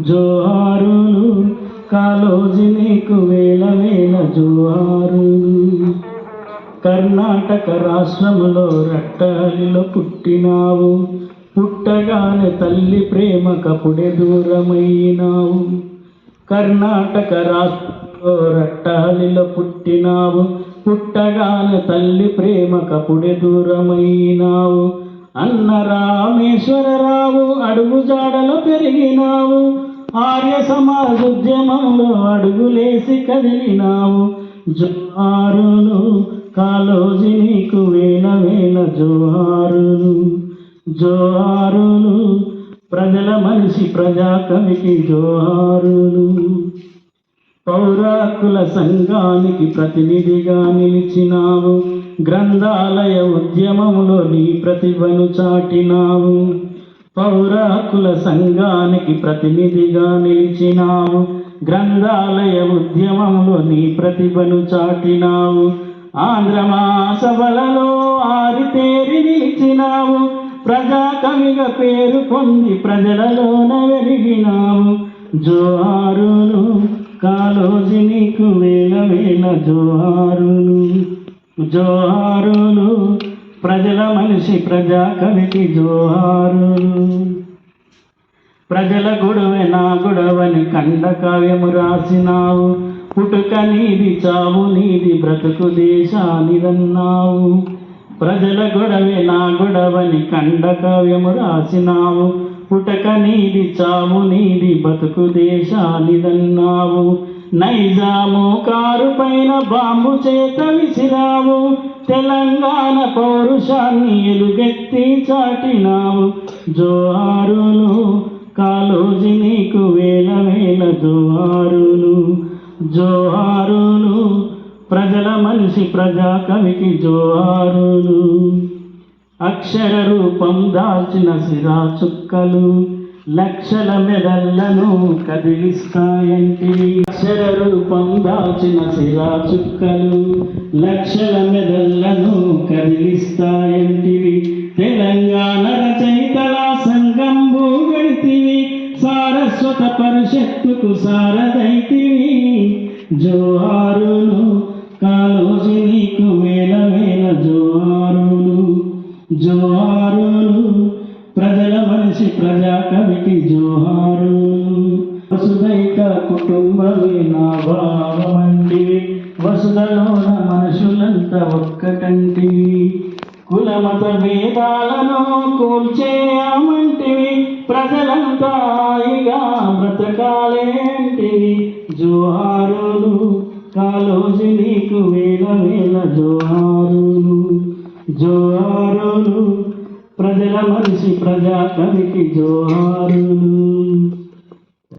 జోహారులు కాలోజి నీకు వేల వేల జోహారులు. కర్ణాటక రాష్ట్రములో రట్టాలిలో పుట్టినావు. పుట్టగానే తల్లి ప్రేమ కపుడే దూరమైనావు కర్ణాటక రాష్ట్రంలో రట్టాలిలో పుట్టినావు. పుట్టగానే తల్లి ప్రేమ కపుడే దూరమైనావు అన్న రామేశ్వరరావు అడుగు జాడలో పెరిగినావు. ఆర్య సమాజోద్యమంలో అడుగులేసి కదిలినావు. జోహారులు కాలోజీ నీకు వేల వేల జోహారులు. జోహారులు ప్రజల మనిషి ప్రజాకవికి జోహారులు. పౌరాకుల సంఘానికి ప్రతినిధిగా నిలిచినావు. గ్రంథాలయ ఉద్యమములో నీ ప్రతిభను చాటినావు. పౌరాకుల సంఘానికి ప్రతినిధిగా నిలిచినావు. గ్రంథాలయ ఉద్యమంలో నీ ప్రతిభను చాటినావు. ఆంధ్రమాసభలలో ఆరితేరి నిలిచినావు. ప్రజాకవిగా పేరు పొంది ప్రజలలోన వెలిగినావు జోహారులు కాలోజి నీకు వేల వేల జోహారులు జోహారులు ప్రజల మనిషి ప్రజాకవికి జోహారు. ప్రజల గొడవే నా గొడవని ఖండ కావ్యము రాసినావు. పుట్టుక నీది చావు నీది బ్రతుకు దేశానిదన్నావు. ప్రజల గొడవే నా గొడవని ఖండ కావ్యము రాసినావు. పుటక నీది చావు నీది బతుకు దేశానిదన్నావు. నైజాము కారు పైన బాంబు చేత విసిరావు. తెలంగాణ పౌరుషాన్ని ఎలుగెత్తి చాటినావు. జోహారులు కాలోజీ నీకు వేల వేల జోహారులు జోహారులు ప్రజల మనిషి ప్రజా కవికి జోహారులు అక్షర రూపం దాల్చిన సిరా చుక్కలు. లక్షల మెదళ్ళను కదిలిస్తాయంటివి అక్షర రూపం దాచిన శిలా చుక్కలు లక్షల మెదళ్ళను కదిలిస్తాయంటివి. తెలంగాణ రచయితల సంగంబు గడితివి సారస్వత పరిషత్తుకు సారదైతివి. జోహారులు కాలోజి నీకు మేల మేల జోహారులు జోహారులు ప్రజల మనిషి ప్రజా కవికి జోహారు. వసుదైక కుటుంబమే నా భావమంటివి వసుదలోన మనుషులంత ఒక్కటంటివి కులమత భేదాలను కూల్చేయమంటివి ప్రజలంతా హాయిగా బ్రతకాలేంటివి జోహారులు కాలోజి నీకు వేల వేల జోహారులు జోహారులు ప్రజల మనిషి ప్రజా కవికి జోహారులు.